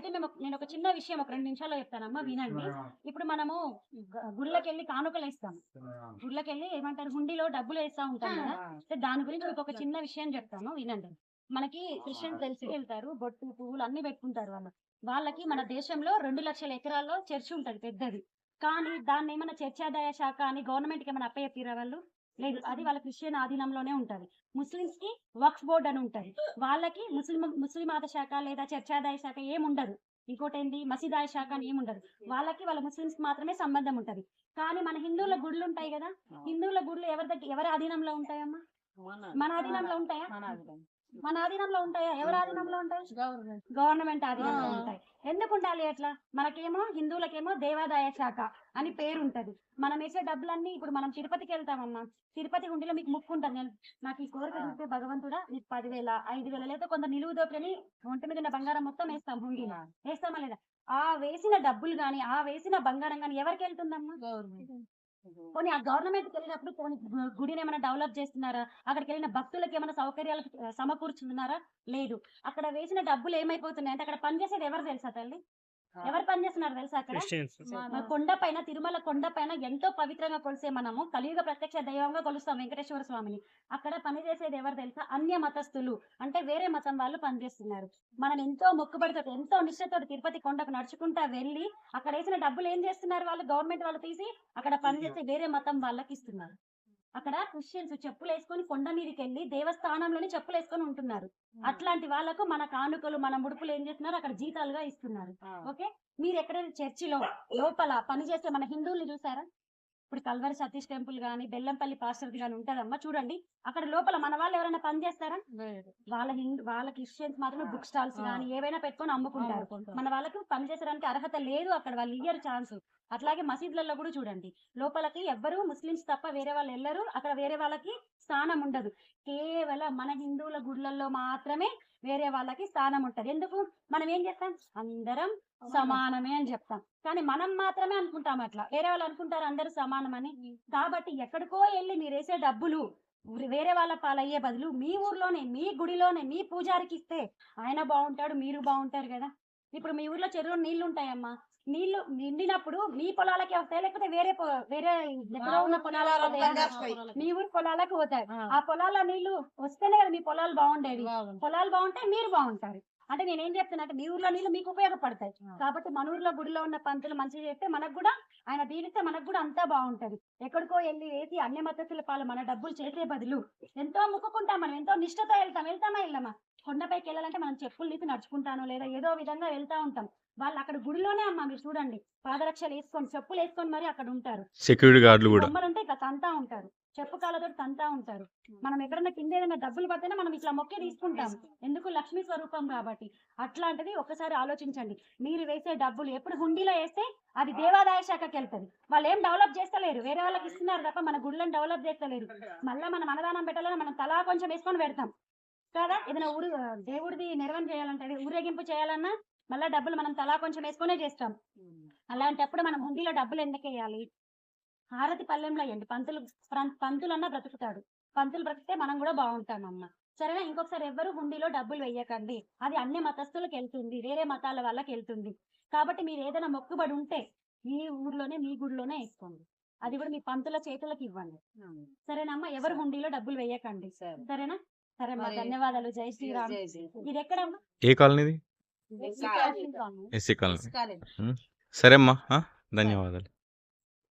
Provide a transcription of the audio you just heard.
అయితే మేము నేను ఒక చిన్న విషయం ఒక రెండు నిమిషాల్లో చెప్తానమ్మా వినండి. ఇప్పుడు మనము గుళ్ళకెళ్ళి కానుకలు వేస్తాం. గుళ్ళకెళ్ళి ఏమంటారు హుండీలో డబ్బులు వేస్తా ఉంటాం కదా. అయితే దాని గురించి మీకు ఒక చిన్న విషయం చెప్తాను వినండి. మనకి క్రిస్టియన్స్ తెలిసి వెళ్తారు బొట్టు పువ్వులు అన్ని పెట్టుకుంటారు వాళ్ళు వాళ్ళకి మన దేశంలో రెండు లక్షల ఎకరాల్లో చర్చి ఉంటది పెద్దది. కానీ దాన్ని ఏమైనా చర్చాదాయ శాఖ అని గవర్నమెంట్కి ఏమైనా అప్పయ్యప్పిరా వాళ్ళు? లేదు అది వాళ్ళ క్రిస్టియన్ ఆధీనంలోనే ఉంటది. ముస్లిమ్స్కి వక్ఫ్ బోర్డ్ అని ఉంటది. వాళ్ళకి ముస్లిం ముస్లిం మత శాఖ లేదా చర్చాదాయ శాఖ ఏం ఉండదు. ఇంకోటి ఏంది మసీదాయ శాఖ అని ఏముండదు వాళ్ళకి వాళ్ళ ముస్లిమ్స్కి మాత్రమే సంబంధం ఉంటది. కానీ మన హిందువుల గుళ్ళు ఉంటాయి కదా? హిందువుల గుళ్ళు ఎవరి దగ్గర ఎవరి ఆధీనంలో ఉంటాయమ్మా? మన ఆధీనంలో ఉంటాయా? మన ఆధీనంలో ఉంటాయా? ఎవరి ఆధీనంలో ఉంటాయి? గవర్నమెంట్. ఆధీనంలో. ఉంటాయి. ఎందుకు ఉండాలి అట్లా? మనకేమో హిందువులకేమో దేవాదాయ శాఖ అని పేరు ఉంటది మనం వేసే డబ్బులన్నీ ఇప్పుడు మనం తిరుపతికి వెళ్తామమ్మా. తిరుపతి గుండిలో మీకు ముక్కు ఉంటుంది నేను నాకు ఈ కోరిక. చూస్తే భగవంతుడా నీకు పదివేల ఐదు వేల లేదా కొంత నిలువు దోపిడని ఒంటి మీద ఉన్న బంగారం మొత్తం వేస్తాం హుండీలో వేస్తామా లేదా? ఆ వేసిన డబ్బులు గాని ఆ వేసిన బంగారం గాని ఎవరికి వెళ్తుందమ్మా? పోనీ ఆ గవర్నమెంట్ వెళ్ళినప్పుడు పోనీ గు- గుడిని ఏమైనా డెవలప్ చేస్తున్నారా? అక్కడికి వెళ్ళిన భక్తులకు ఏమైనా సౌకర్యాలు సమకూర్చుతున్నారా లేదు. అక్కడ వేసిన డబ్బులు ఏమైపోతున్నాయి? అంటే అక్కడ పనిచేసేది ఎవరు తెలుసా తల్లి? ఎవరు పనిచేస్తున్నారు తెలుసా అక్కడ? కొండ పైన తిరుమల కొండ పైన ఎంతో పవిత్రంగా కొలిసే మనము కలియుగ ప్రత్యక్ష దైవంగా కొలుస్తాం వెంకటేశ్వర స్వామిని. అక్కడ పనిచేసేది ఎవరు తెలుసా? అన్య మతస్థులు. అంటే వేరే మతం వాళ్ళు పనిచేస్తున్నారు మనం ఎంతో మొక్కుబడితో ఎంతో నిష్ఠతో తిరుపతి కొండకు నడుచుకుంటా వెళ్ళి అక్కడ వేసిన డబ్బులు ఏం చేస్తున్నారు వాళ్ళు? గవర్నమెంట్ వాళ్ళు తీసి అక్కడ పనిచేసే వేరే మతం వాళ్ళకి ఇస్తున్నారు. అక్కడ క్రిస్టియన్స్ చెప్పులు వేసుకొని కొండ మీదకి వెళ్ళి దేవస్థానంలోని చెప్పులు వేసుకొని ఉంటున్నారు అట్లాంటి వాళ్ళకు మన కానుకలు మన ముడుపులు ఏం చేస్తున్నారు? అక్కడ జీతాలుగా ఇస్తున్నారు. ఓకే? మీరు ఎక్కడైనా చర్చిలో లోపల పని చేసే మన హిందువుల్ని చూసారా? ఇప్పుడు కల్వరి సతీష్ టెంపుల్ గాని బెల్లంపల్లి పాస్టర్ గాని ఉంటదమ్మా చూడండి. అక్కడ లోపల మన వాళ్ళు ఎవరైనా పని చేస్తారా? వాళ్ళ హిందూ వాళ్ళ క్రిస్టియన్స్ మాత్రమే బుక్ స్టాల్స్. గాని ఏవైనా పెట్టుకొని అమ్ముకుంటారు. మన వాళ్ళకి పని చేసడానికి అర్హత లేదు. అక్కడ వాళ్ళు ఇయ్యరు ఛాన్స్. అట్లాగే మసీదులలో కూడా చూడండి. లోపలికి ఎవ్వరు ముస్లిమ్స్ తప్ప వేరే వాళ్ళు వెళ్ళరు అక్కడ వేరే వాళ్ళకి స్థానం ఉండదు. కేవలం మన హిందువుల గుడ్లలో మాత్రమే వేరే వాళ్ళకి స్థానం ఉంటది. ఎందుకు? మనం ఏం చేస్తాం? అందరం సమానమే అని చెప్తాం. కానీ మనం మాత్రమే అనుకుంటాం అట్లా. వేరే వాళ్ళు అనుకుంటారు అందరూ సమానమని. కాబట్టి ఎక్కడికో వెళ్ళి మీరు వేసే డబ్బులు వేరే వాళ్ళ పాలయ్యే బదులు మీ ఊర్లోనే మీ గుడిలోనే మీ పూజారికి ఇస్తే ఆయన బాగుంటాడు మీరు బాగుంటారు కదా. ఇప్పుడు మీ ఊర్లో చెరువులో నీళ్ళు ఉంటాయమ్మా నీళ్ళు నిండినప్పుడు మీ పొలాలకి వస్తాయి? లేకపోతే వేరే వేరే ఎక్కడో ఉన్న పొలాలకు? మీ ఊరి పొలాలకు పోతాయి. ఆ. పొలాల నీళ్ళు వస్తేనే కదా మీ పొలాలు బాగుండేవి. పొలాలు బాగుంటే మీరు బాగుంటారు. అంటే నేను ఏం చెప్తున్నా అంటే మీ ఊర్లో నీళ్ళు మీకు ఉపయోగపడతాయి. కాబట్టి మన ఊర్లో గుడిలో ఉన్న పంతులు మంచిగా చేస్తే మనకు కూడా ఆయన దీవిస్తే మనకు కూడా అంతా బాగుంటది. ఎక్కడికో వెళ్ళి వేసి అన్ని మద్దతుల పాలు మన డబ్బులు చేసే బదులు ఎంతో మొక్కుకుంటాం మనం ఎంతో నిష్ఠతో వెళ్తాం. వెళ్తామా వెళ్ళామా? కొండపైకి వెళ్ళాలంటే మనం చెప్పులు తీసి నడుచుకుంటాను లేదా ఏదో విధంగా వెళ్తా ఉంటాం. వాళ్ళు అక్కడ గుడిలోనే అమ్మా మీరు చూడండి. పాదరక్షలు వేసుకొని చెప్పులు వేసుకొని మరి అక్కడ ఉంటారు. సెక్యూరిటీ గార్డులు కూడా. బొమ్మలు ఇట్లా తంతా ఉంటారు. చెప్పు కాళ్ళతో తంతా ఉంటారు. మనం ఎక్కడన్నా కింద ఏదైనా డబ్బులు పడితేనే మనం ఇట్లా మొక్కి తీసుకుంటాం. ఎందుకు లక్ష్మీ స్వరూపం కాబట్టి? అట్లాంటిది ఒకసారి ఆలోచించండి. మీరు వేసే డబ్బులు ఎప్పుడు హుండీలో వేస్తే అది దేవాదాయ శాఖకి వెళ్తది. వాళ్ళు ఏం డెవలప్ చేస్తలేరు. వేరే వాళ్ళకి ఇస్తున్నారు తప్ప మన గుళ్ళని డెవలప్ చేస్తలేరు. మళ్ళీ మనం అన్నదానం పెట్టాలని మనం తలా కొంచెం వేసుకొని పెడతాం. కదా ఏదైనా ఊరు దేవుడిది నిర్వహణ చేయాలంటే ఊరేగింపు చేయాలన్నా మళ్ళీ డబ్బులు మనం తలా కొంచెం వేసుకునే చేస్తాం. అలాంటప్పుడు మనం హుండీలో డబ్బులు ఎందుకు వేయాలి? హారతి పల్లెంలో వేయండి పంతులు ప్రం- పంతులన్నా బ్రతుకుతాడు. పంతులు బ్రతికితే మనం కూడా బాగుంటాం అమ్మ సరేనా? ఇంకొకసారి ఎవ్వరు హుండీలో డబ్బులు వేయకండి. అది అన్ని మతస్థులకు వెళ్తుంది. వేరే మతాల వాళ్ళకి వెళ్తుంది. కాబట్టి మీరు ఏదైనా మొక్కుబడి ఉంటే మీ ఊర్లోనే మీ గుడిలోనే వేసుకోండి. అది కూడా మీ పంతుల చేతులకు ఇవ్వండి. సరేనమ్మా? ఎవరు హుండీలో డబ్బులు వేయకండి. సరేనా? సరే ధన్యవాదాలు. జై శ్రీరామ్. ఇది ఎక్కడమ్మా? ఏ కాలనీది? SC colony. సరే అమ్మా? ధన్యవాదాలు.